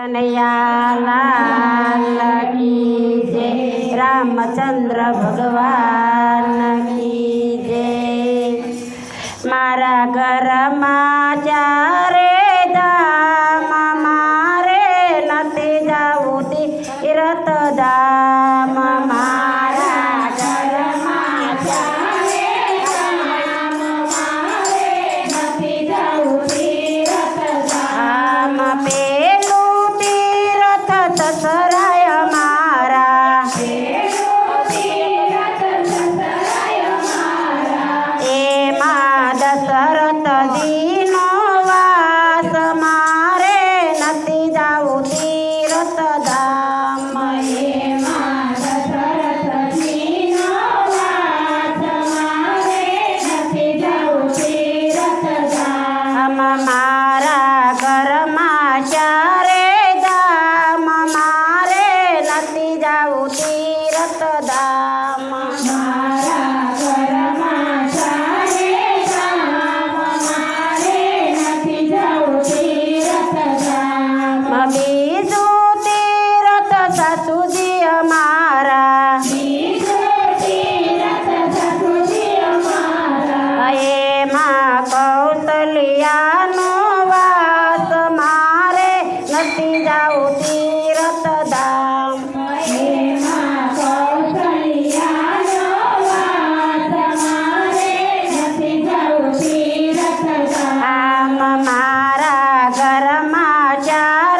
કનૈયાલાલ કી જય રામચંદ્ર ભગવાન કી જય મારા ઘરમાં ચારે 大家。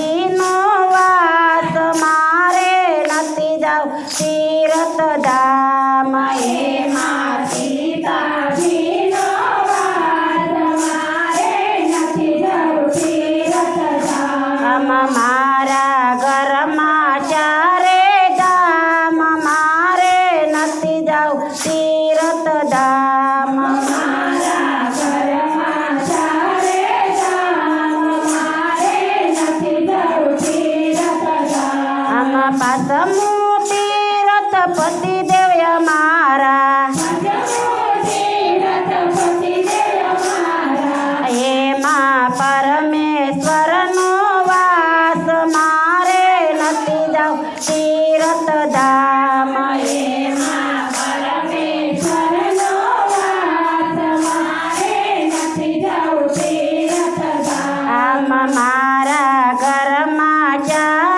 Maria.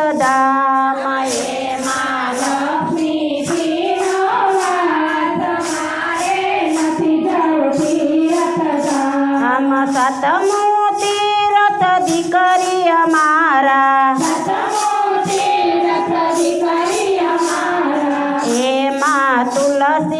સદામયે સત મોતી રથ દીકરી અમારા તુલસી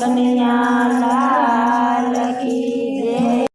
कन्हैया